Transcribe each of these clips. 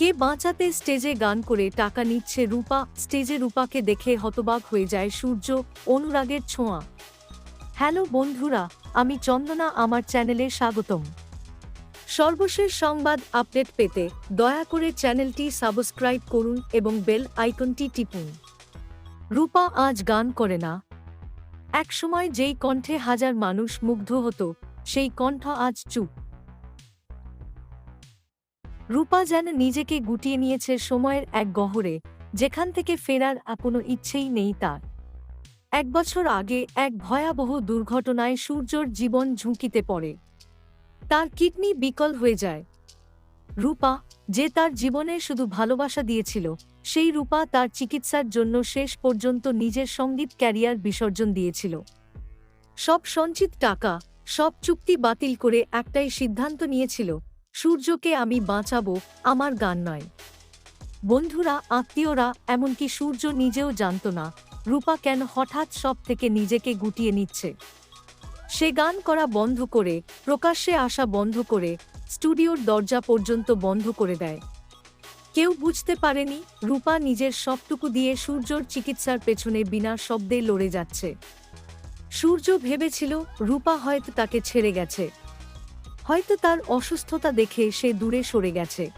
কে বাঁচাতে স্টেজে গান করে টাকা নিচ্ছে রূপা? স্টেজে রূপাকে দেখে হতবাক হয়ে যায় সূর্য, অনুরাগের ছোঁয়া। হ্যালো বন্ধুরা, আমি চন্দনা, আমার চ্যানেলে স্বাগতম। সর্বশেষ সংবাদ আপডেট পেতে দয়া করে চ্যানেলটি সাবস্ক্রাইব করুন এবং বেল আইকনটি টিপুন। রূপা আজ গান করে না। একসময় যেই কণ্ঠে হাজার মানুষ মুগ্ধ হতো, সেই কণ্ঠ আজ চুপ। রূপা যেন নিজেকে গুটিয়ে নিয়েছে সময়ের এক গহরে, যেখান থেকে ফেরার কোনো ইচ্ছেই নেই তার। এক বছর আগে এক ভয়াবহ দুর্ঘটনায় সূর্যর জীবন ঝুঁকিতে পড়ে। তার কিডনি বিকল হয়ে যায়। রূপা, যে তার জীবনে শুধু ভালোবাসা দিয়েছিল, সেই রূপা তার চিকিৎসার জন্য শেষ পর্যন্ত নিজের সংগীত ক্যারিয়ার বিসর্জন দিয়েছিল। সব সঞ্চিত টাকা, সব চুক্তি বাতিল করে একটাই সিদ্ধান্ত নিয়েছিল সূর্যকে আমি বাঁচাবো আমার গান নয়। বন্ধুরা, আত্মীয়রা, এমনকি সূর্য নিজেও জানত না, রূপা কেন হঠাৎ সব থেকে নিজেকে গুটিয়ে নিচ্ছে। সে গান করা বন্ধ করে, প্রকাশ্যে আসা বন্ধ করে, স্টুডিওর দরজা পর্যন্ত বন্ধ করে দেয়। কেউ বুঝতে পারেনি, রূপা নিজের সবটুকু দিয়ে সূর্যর চিকিৎসার পেছনে বিনা শব্দে লড়ে যাচ্ছে। সূর্য ভেবেছিল, রূপা হয়তো তাকে ছেড়ে গেছে। হয়তো তার অসুস্থতা দেখে সে দূরে সরে গেছে।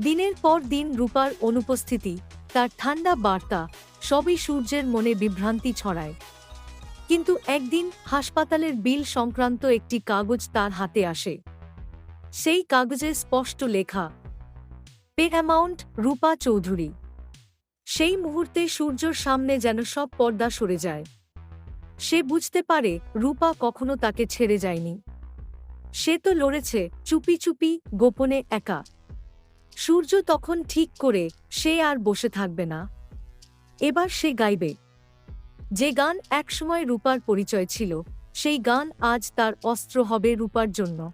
দিনের পর দিন রূপার অনুপস্থিতি, তার ঠান্ডা বার্তা, সবই সূর্যের মনে বিভ্রান্তি ছড়ায়। কিন্তু একদিন হাসপাতালের বিল সংক্রান্ত একটি কাগজ তার হাতে আসে। সেই কাগজে স্পষ্ট লেখা পে অ্যামাউন্ট রূপা চৌধুরী। সেই মুহূর্তে সূর্যর সামনে যেন সব পর্দা সরে যায়। সে বুঝতে পারে রূপা কখনো তাকে ছেড়ে যায়নি। সে তো লড়েছে চুপি চুপি, গোপনে একা। সূর্য তখন ঠিক করে সে আর বসে থাকবে না। এবার সে গাইবে। যে গান একসময় রূপার পরিচয় ছিল, সেই গান আজ তার অস্ত্র হবে রূপার জন্য।